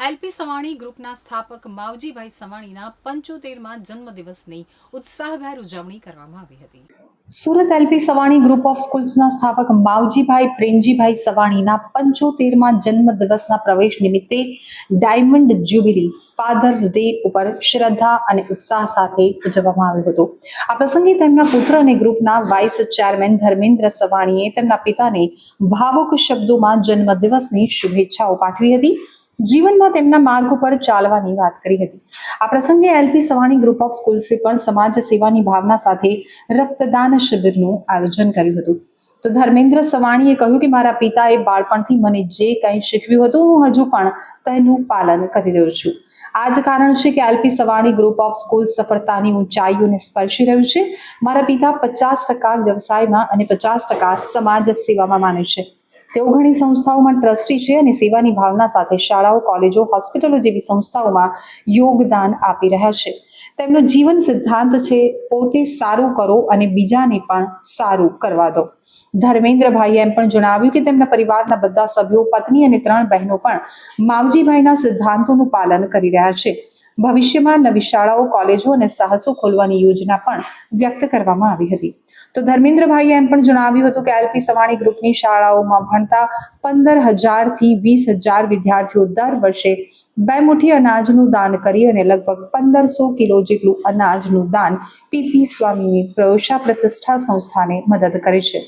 LP Savani ગ્રુપના સ્થાપક માવજીભાઈ સવાણીના પંચોતેરમાં જન્મદિવસની ઉત્સાહભેર ઉજવણી કરવામાં આવી હતી. Surat LP Savani group of સ્કૂલ્સના સ્થાપક માવજીભાઈ પ્રેમજીભાઈ સવાણીના પંચોતેરમાં જન્મદિવસના પ્રવેશ નિમિત્તે ડાયમંડ જ્યુબિલી, ફાધર્સ ડે ઉપર શ્રદ્ધા અને ઉત્સાહ સાથે ઉજવવામાં આવ્યો હતો. આ પ્રસંગે તેમના પુત્ર અને ગ્રુપના વાઇસ ચેરમેન ધર્મેન્દ્ર સવાણીએ તેમના પિતાને ભાવુક શબ્દોમાં જન્મદિવસની શુભેચ્છાઓ પાઠવી હતી. જીવનમાં તેમના માર્ગ ઉપર ચાલવાની વાત કરી હતી. આ પ્રસંગે એલપી સવાણી ગ્રુપ ઓફ સ્કૂલ્સે પણ સમાજ સેવાની ભાવના સાથે રક્તદાન શિબિરનું આયોજન કર્યું હતું. તો ધર્મેન્દ્ર સવાણીએ કહ્યું કે, મારા પિતાએ બાળપણથી મને જે કંઈ શીખવ્યું હતું, હું હજુ પણ તેનું પાલન કરી રહ્યો છું. આ જ કારણ છે કે LP Savani group of school સફળતાની ઊંચાઈઓને સ્પર્શી રહ્યું છે. મારા પિતા પચાસ ટકા વ્યવસાયમાં અને પચાસ ટકા સમાજ સેવામાં માને છે. તેઓ ઘણી સંસ્થાઓમાં ટ્રસ્ટી છે અને સેવાની ભાવના સાથે શાળાઓ, કોલેજો, હોસ્પિટલો જેવી સંસ્થાઓમાં યોગદાન આપી રહ્યા છે. તેમનો જીવન સિદ્ધાંત છે, પોતે સારું કરો અને બીજાને પણ સારું કરવા દો. ધર્મેન્દ્રભાઈએ એમ પણ જણાવ્યું કે તેમના પરિવારના બધા સભ્યો, પત્ની અને ત્રણ બહેનો પણ માવજીભાઈના સિદ્ધાંતોનું પાલન કરી રહ્યા છે. ભવિષ્યમાં નવી શાળાઓ, કોલેજો અને સાહસો ખોલવાની યોજના પણ વ્યક્ત કરવામાં આવી હતી. તો ધર્મેન્દ્રભાઈએ એમ પણ જણાવ્યું હતું કે એલપી સવાણી ગ્રુપની શાળાઓમાં ભણતા પંદર હજારથી વીસ હજાર વિદ્યાર્થીઓ દર વર્ષે બે મુઠ્ઠી અનાજનું દાન કરી અને લગભગ પંદરસો કિલો જેટલું અનાજનું દાન પીપી સ્વામીની પ્રયોગશા પ્રતિષ્ઠા સંસ્થાને મદદ કરે છે.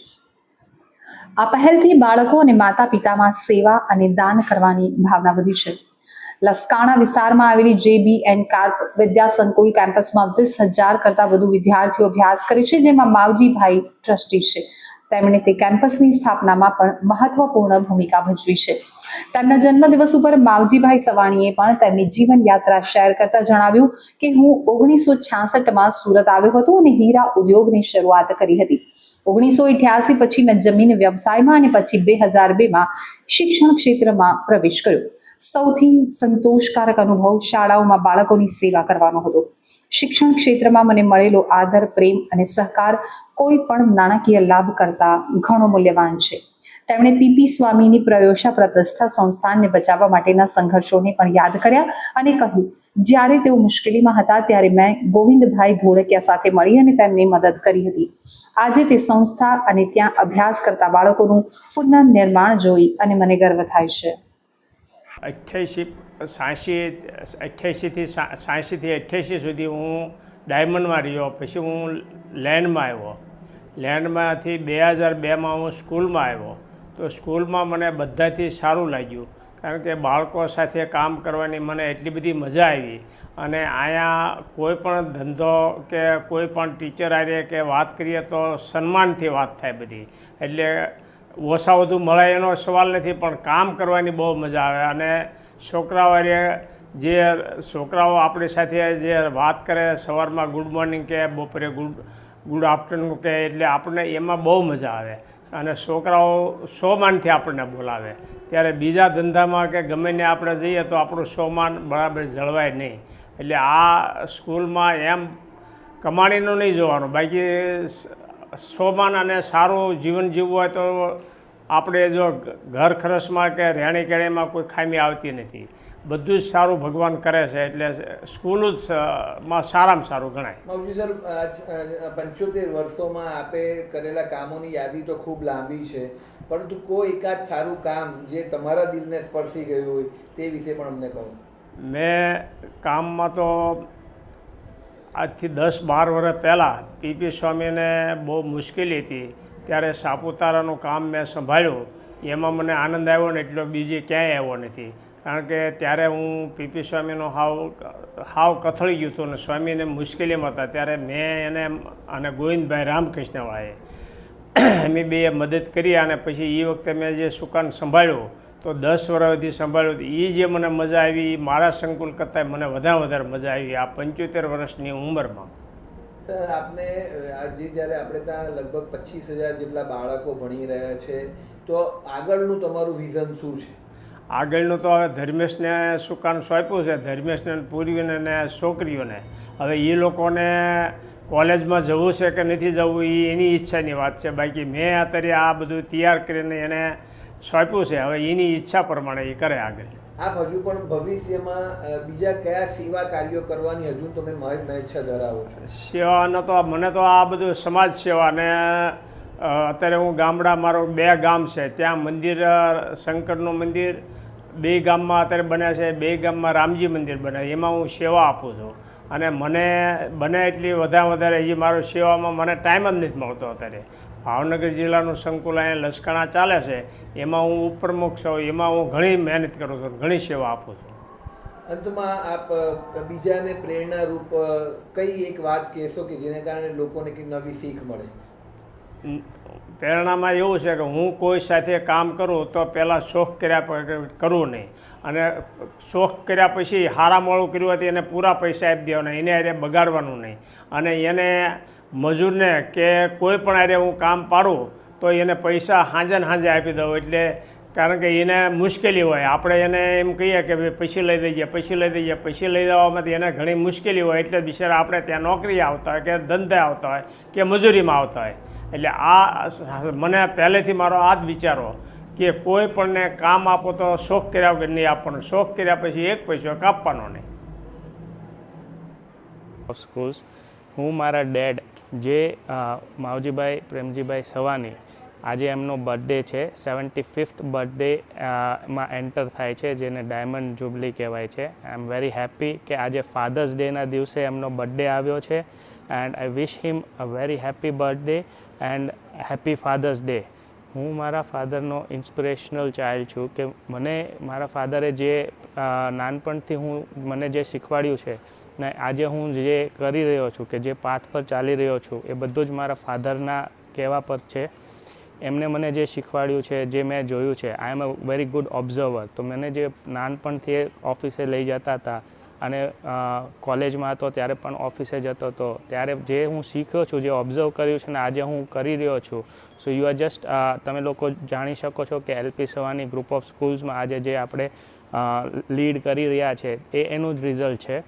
આ પહેલથી બાળકો અને માતા પિતામાં સેવા અને દાન કરવાની ભાવના વધી છે. લસકાણા વિસ્તારમાં આવેલી જેબી એન્ડ કાર્પ વિદ્યા સંકુલ કેમ્પસમાં વીસ હજાર કરતાં વધુ વિદ્યાર્થીઓ અભ્યાસ કરે છે, જેમાં માવજીભાઈ ટ્રસ્ટી છે. તેમણે તે કેમ્પસની સ્થાપનામાં પણ મહત્વપૂર્ણ ભૂમિકા ભજવી છે. તેમના જન્મદિવસ ઉપર માવજીભાઈ સવાણીએ પણ તેમની જીવન યાત્રા શેર કરતા જણાવ્યું કે હું ઓગણીસો છાસઠમાં સુરત આવ્યો હતો અને હીરા ઉદ્યોગની શરૂઆત કરી હતી. ઓગણીસો અઠ્યાસી પછી મેં જમીન વ્યવસાયમાં અને પછી બે હજાર બેમાં શિક્ષણ ક્ષેત્રમાં પ્રવેશ કર્યો. સૌથી સંતોષકારક અનુભવ શાળાઓમાં બાળકોની સેવા કરવાનો હતો. શિક્ષણ ક્ષેત્રમાં મને મળેલો આદર, પ્રેમ અને સહકાર કોઈ પણ નાણાકીય લાભ કરતા ઘણો મૂલ્યવાન છે. તેમણે પીપી સ્વામીની પ્રયોશા પ્રતિષ્ઠા સંસ્થાનને બચાવવા માટેના સંઘર્ષોને પણ યાદ કર્યા અને કહ્યું, જ્યારે તેઓ મુશ્કેલીમાં હતા, ત્યારે મેં ગોવિંદભાઈ ધોળકિયા સાથે મળી અને તેમને મદદ કરી હતી. આજે તે સંસ્થા અને ત્યાં અભ્યાસ કરતા બાળકોનું પુનઃનિર્માણ જોઈ અને મને ગર્વ થાય છે. અઠ્યાસી સાંસી અઠ્યાસીથી સાંસીથી અઠ્યાસી સુધી હું ડાયમંડમાં રહ્યો. પછી હું લેન્ડમાં આવ્યો. લેન્ડમાંથી બે હજાર બેમાં હું સ્કૂલમાં આવ્યો. તો સ્કૂલમાં મને બધાથી સારું લાગ્યું. કારણ કે બાળકો સાથે કામ કરવાની મને એટલી બધી મજા આવી. અને અહીંયા કોઈ પણ ધંધો કે કોઈ પણ ટીચર આવીએ કે વાત કરીએ તો સન્માનથી વાત થાય બધી. એટલે ઓછા વધુ મળે એનો સવાલ નથી, પણ કામ કરવાની બહુ મજા આવે. અને છોકરાઓ જે, છોકરાઓ આપણી સાથે જે વાત કરે સવારમાં ગુડ મોર્નિંગ કે બપોરે ગુડ ગુડ આફ્ટરનૂન કે એટલે આપણને એમાં બહુ મજા આવે. અને છોકરાઓ સોમાનથી આપણને બોલાવે. ત્યારે બીજા ધંધામાં કે ગમે ને આપણે જઈએ તો આપણું સોમાન બરાબર જળવાય નહીં. એટલે આ સ્કૂલમાં એમ કમાણીનું નહીં જોવાનું. બાકી સોમાન અને સારું જીવન જીવવું હોય તો આપણે જો ઘર ખરસમાં કે રહેણી કહેણીમાં કોઈ ખામી આવતી નથી. બધું જ સારું ભગવાન કરે છે એટલે સ્કૂલ જ માં સારામાં સારું ગણાય. સર પંચોતેર વર્ષોમાં આપે કરેલા કામોની યાદી તો ખૂબ લાંબી છે. પરંતુ કોઈ એકાદ સારું કામ જે તમારા દિલને સ્પર્શી ગયું હોય તે વિશે પણ અમને કહો. મેં કામમાં તો આજથી દસ બાર વર્ષ પહેલાં પીપી સ્વામીને બહુ મુશ્કેલી હતી. ત્યારે સાપુતારાનું કામ મેં સંભાળ્યું. એમાં મને આનંદ આવ્યો ને એટલો બીજે ક્યાંય આવ્યો નથી. કારણ કે ત્યારે હું પીપી સ્વામીનો હાવ હાવ કથળી ગયું હતું અને સ્વામીને મુશ્કેલીમાં હતા. ત્યારે મેં એને અને ગોવિંદભાઈ રામકૃષ્ણવાળાએ અમે બે મદદ કરી અને પછી એ વખતે મેં જે સુકાન સંભાળ્યું તો દસ વર્ષથી સુધી સંભાળ્યું એ જે મને મજા આવી એ મારા સંકુલ કરતાં મને વધારે વધારે મજા આવી આ પંચોતેર વર્ષની ઉંમરમાં. સર આપને આજે જ્યારે આપણે ત્યાં લગભગ પચીસ હજાર જેટલા બાળકો ભણી રહ્યા છે તો આગળનું તમારું વિઝન શું છે? આગળનું તો હવે ધર્મેશને સુકાન સોંપ્યું છે? ધર્મેશને પૂર્વીને ને છોકરીઓને. હવે એ લોકોને કોલેજમાં જવું છે કે નથી જવું એ એની ઈચ્છાની વાત છે. બાકી મેં અત્યારે આ બધું તૈયાર કરીને એને સોંપ્યું છે? હવે એની ઈચ્છા પ્રમાણે એ કરે આગળ. આપ હજુ પણ ભવિષ્યમાં બીજા કયા સેવા કાર્યો કરવાની હજુ તમે ઈચ્છા ધરાવો છો? સેવાનો તો મને તો આ બધું સમાજ સેવા ને અત્યારે હું ગામડા મારો બે ગામ છે. ત્યાં મંદિર શંકરનું મંદિર બે ગામમાં અત્યારે બને છે બે ગામમાં રામજી મંદિર બને એમાં હું સેવા આપું છું. અને મને બને એટલી વધારે વધારે હજી મારો સેવામાં મને ટાઈમ જ નથી મળતો અત્યારે. ભાવનગર જિલ્લાનું સંકુલ અહીંયા લશ્કણા ચાલે છે એમાં હું ઉપપ્રમુખ છું એમાં હું ઘણી મહેનત કરું છું ઘણી સેવા આપું છું. અંતમાં આપ બીજાને પ્રેરણારૂપ કઈ એક વાત કહેશો કે જેને કારણે લોકોને કંઈક નવી શીખ મળે? પ્રેરણામાં એવું છે કે હું કોઈ સાથે કામ કરું તો પહેલાં શોખ કર્યા કરવું નહીં. અને શોખ કર્યા પછી હારા મોડું કર્યું હતી એને પૂરા પૈસા આપી દેવાના એને હારે બગાડવાનું નહીં. અને એને મજૂરને કે કોઈ પણ આરે હું કામ પાડું, તો એને પૈસા હાંજે ને હાંજે આપી દઉં. એટલે કારણ કે એને મુશ્કેલી હોય. આપણે એને એમ કહીએ કે ભાઈ, પૈસા લઈ દઈએ પૈસા લઈ દઈએ પૈસા લઈ દેવામાંથી એને ઘણી મુશ્કેલી હોય. એટલે બિચારા આપણે ત્યાં નોકરી આવતા હોય કે ધંધે આવતા હોય કે મજૂરીમાં આવતા હોય. એટલે આ મને પહેલેથી મારો આ જ વિચારો કે કોઈ પણને કામ આપો તો શોખ કર્યા વગર નહીં આપવાનો. શોખ કર્યા પછી એક પૈસો કાપવાનો નહીં. ઓફ હું મારા ડેડ જે માવજીભાઈ પ્રેમજીભાઈ સવાની આજે એમનો બર્થડે છે. સેવન્ટી ફિફ્થ બર્થડે માં એન્ટર થાય છે, જેને ડાયમંડ જુબલી કહેવાય છે. આઈ એમ વેરી હેપી કે આજે ફાધર્સ ડેના દિવસે એમનો બર્થડે આવ્યો છે. And I wish him a very happy birthday and happy father's day. હું મારા ફાધરનો ઇન્સ્પિરેશનલ ચાઇલ્ડ છું કે મને મારા ફાધરે જે નાનપણથી હું મને જે શીખવાડ્યું છે ને આજે હું જે કરી રહ્યો છું કે જે પાથ પર ચાલી રહ્યો છું, એ બધું જ મારા ફાધરના કહેવા પર છે. એમને મને જે શીખવાડ્યું છે, જે મેં જોયું છે I am a very good observer તો મને જે નાનપણથી ઓફિસે લઈ જતા હતા અને કોલેજમાં હતો, ત્યારે પણ ઓફિસે જતો હતો. ત્યારે જે હું શીખ્યો છું, જે ઓબ્ઝર્વ કર્યું છે ને આજે હું કરી રહ્યો છું. સો યુ આર જસ્ટ તમે લોકો જાણી શકો છો કે એલપી સવાની ગ્રુપ ઓફ સ્કૂલ્સમાં આજે જે આપણે લીડ કરી રહ્યા છે, એ એનું જ રિઝલ્ટ છે.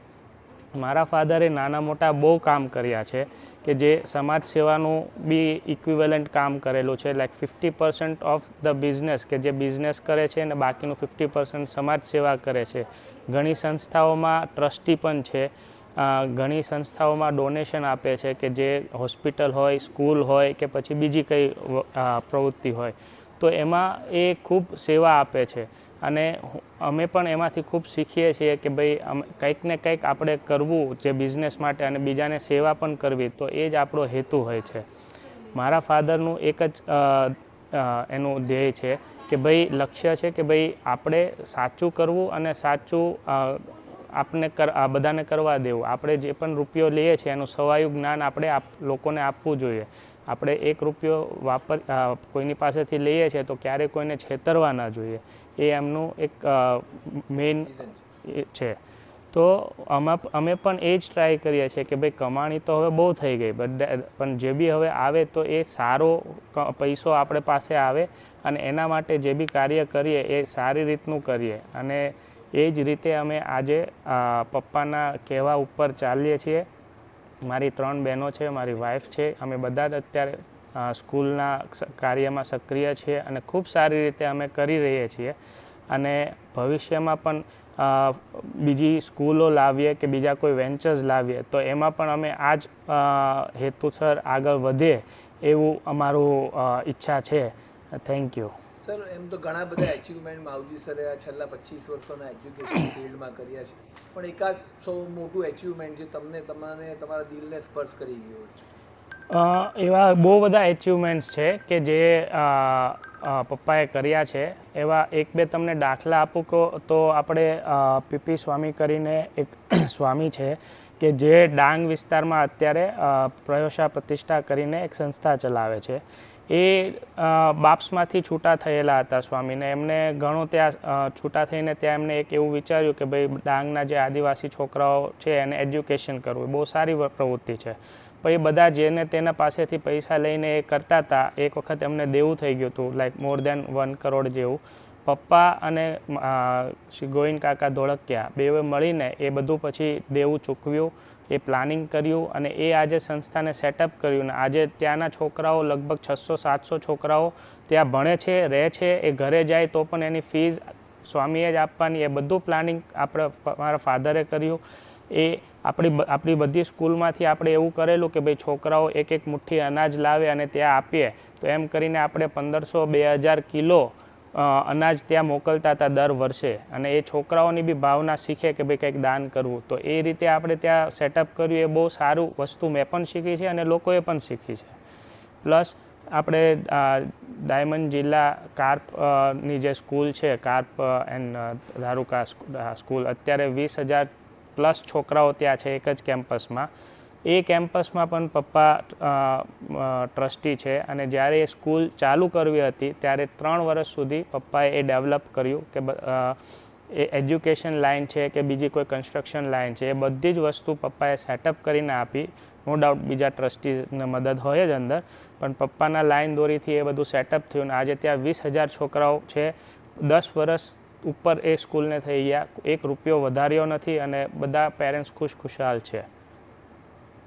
મારા ફાધરે નાના મોટા બહુ કામ કર્યા છે કે જે સમાજ સેવાનું બી ઇક્વિવેલન્ટ કામ કરેલું છે. Like fifty percent of the business કે જે બિઝનેસ કરે છે અને બાકીનું ફિફ્ટી પર્સન્ટ સમાજ સેવા કરે છે. ઘણી સંસ્થાઓમાં ટ્રસ્ટી પણ છે. ઘણી સંસ્થાઓમાં ડોનેશન આપે છે કે જે હોસ્પિટલ હોય સ્કૂલ હોય કે પછી બીજી કંઈ પ્રવૃત્તિ હોય. તો એમાં એ ખૂબ સેવા આપે છે. અને અમે પણ એમાંથી ખૂબ શીખીએ છીએ કે ભાઈ કંઈક ને કંઈક આપણે કરવું જે બિઝનેસ માટે અને બીજાને સેવા પણ કરવી, તો એ જ આપણો હેતુ હોય છે. મારા ફાધરનું એક જ એનું ધ્યેય છે કે ભાઈ લક્ષ્ય છે કે ભાઈ આપણે સાચું કરવું અને સાચું આપને બધાને કરવા દેવું. આપણે જે પણ રૂપિયો લઈએ છીએ એનું સવાયું જ્ઞાન આપણે આપ, લોકોને આપવું જોઈએ. આપણે એક રૂપિયો વાપર કોઈની પાસેથી લઈએ છીએ તો ક્યારેય કોઈને છેતરવા ના જોઈએ. એ એમનું એક મેઇન છે. તો આમાં અમે પણ એ જ ટ્રાય કરીએ છીએ કે ભાઈ કમાણી તો હવે બહુ થઈ ગઈ પણ જે બી હવે આવે તો એ સારો પૈસો આપણે પાસે આવે અને એના માટે જે બી કાર્ય કરીએ એ સારી રીતનું કરીએ. અને એ જ રીતે અમે આજે પપ્પાના કહેવા ઉપર ચાલીએ છીએ. મારી ત્રણ બહેનો છે, મારી વાઈફ છે, અમે બધા જ અત્યારે સ્કૂલના કાર્યમાં સક્રિય છીએ અને ખૂબ સારી રીતે અમે કરી રહીએ છીએ. અને ભવિષ્યમાં પણ બીજી સ્કૂલો લાવીએ કે બીજા કોઈ વેન્ચર્સ લાવીએ તો એમાં પણ અમે આ જ હેતુસર આગળ વધીએ એવું અમારું ઈચ્છા છે. થેન્ક યુ સર એમ તો ઘણા બધા એચિવમેન્ટ માવજી સરે આ છેલ્લા પચીસ વર્ષોના એજ્યુકેશન ફિલ્ડમાં કર્યા છે. પણ એકાદ સૌ મોટું એચિવમેન્ટ જે તમને તમને તમારા દિલને સ્પર્શ કરી ગયો અ, એવા બહુ બધા એચિવમેન્ટ્સ છે કે જે પપ્પાએ કર્યા છે. એવા એક બે તમને દાખલા આપું કહો તો આપણે પીપી સ્વામી કરીને એક સ્વામી છે કે જે ડાંગ વિસ્તારમાં અત્યારે પ્રયોશા પ્રતિષ્ઠા કરીને એક સંસ્થા ચલાવે છે. એ બાપ્સમાંથી છૂટા થયેલા હતા સ્વામીને. એમને ઘણું ત્યાં છૂટા થઈને ત્યાં એમને એક એવું વિચાર્યું કે ભાઈ ડાંગના જે આદિવાસી છોકરાઓ છે એને એજ્યુકેશન કરવું. એ બહુ સારી પ્રવૃત્તિ છે. પણ એ બધા જેને તેના પાસેથી પૈસા લઈને એ કરતા હતા, એક વખત એમને દેવું થઈ ગયું હતું like more than one crore જેવું. પપ્પા અને શ્રી ગોવિંદ કાકા ધોળકિયા બેવે મળીને એ બધું પછી દેવું ચૂકવ્યું, એ પ્લાનિંગ કર્યું અને એ આજે સંસ્થાને સેટઅપ કર્યું ને આજે ત્યાંના છોકરાઓ લગભગ છસો, સાતસો છોકરાઓ ત્યાં ભણે છે, રહે છે, એ ઘરે જાય તો પણ એની ફીઝ સ્વામીએ જ આપવાની, એ બધું પ્લાનિંગ આપણે મારા ફાધરે કર્યું. એ આપણી આપણી બધી સ્કૂલમાંથી આપણે એવું કરેલું કે ભાઈ છોકરાઓ એક એક મુઠ્ઠી અનાજ લાવે અને ત્યાં આપીએ તો એમ કરીને આપણે પંદરસો બે હજાર કિલો અનાજ ત્યાં મોકલતા હતા દર વર્ષે. અને એ છોકરાઓની બી ભાવના શીખે કે ભાઈ કંઈક દાન કરવું. તો એ રીતે આપણે ત્યાં સેટઅપ કર્યું. એ બહુ સારું વસ્તુ મેં પણ શીખી છે અને લોકોએ પણ શીખી છે. પ્લસ આપણે ડાયમંડ જિલ્લા કાર્પની જે સ્કૂલ છે, કાર્પ એન્ડ ધારુકા સ્કૂલ, અત્યારે વીસ હજાર પ્લસ છોકરાઓ ત્યાં છે એક જ કેમ્પસમાં. એ કેમ્પસમાં પણ પપ્પા ટ્રસ્ટી છે અને જ્યારે એ સ્કૂલ ચાલુ કરવી હતી ત્યારે ત્રણ વર્ષ સુધી પપ્પાએ એ ડેવલપ કર્યું કે એ એજ્યુકેશન લાઇન છે કે બીજી કોઈ કન્સ્ટ્રક્શન લાઇન છે એ બધી જ વસ્તુ પપ્પાએ સેટઅપ કરીને આપી. નો ડાઉટ બીજા ટ્રસ્ટીને મદદ હોય જ અંદર. પણ પપ્પાના લાઇન દોરીથી એ બધું સેટઅપ થયું અને આજે ત્યાં વીસ હજાર છોકરાઓ છે. દસ વર્ષ ઉપર એ સ્કૂલને થઈ ગયા. એક રૂપિયો વધાર્યો નથી અને બધા પેરેન્ટ્સ ખુશ ખુશાલ છે.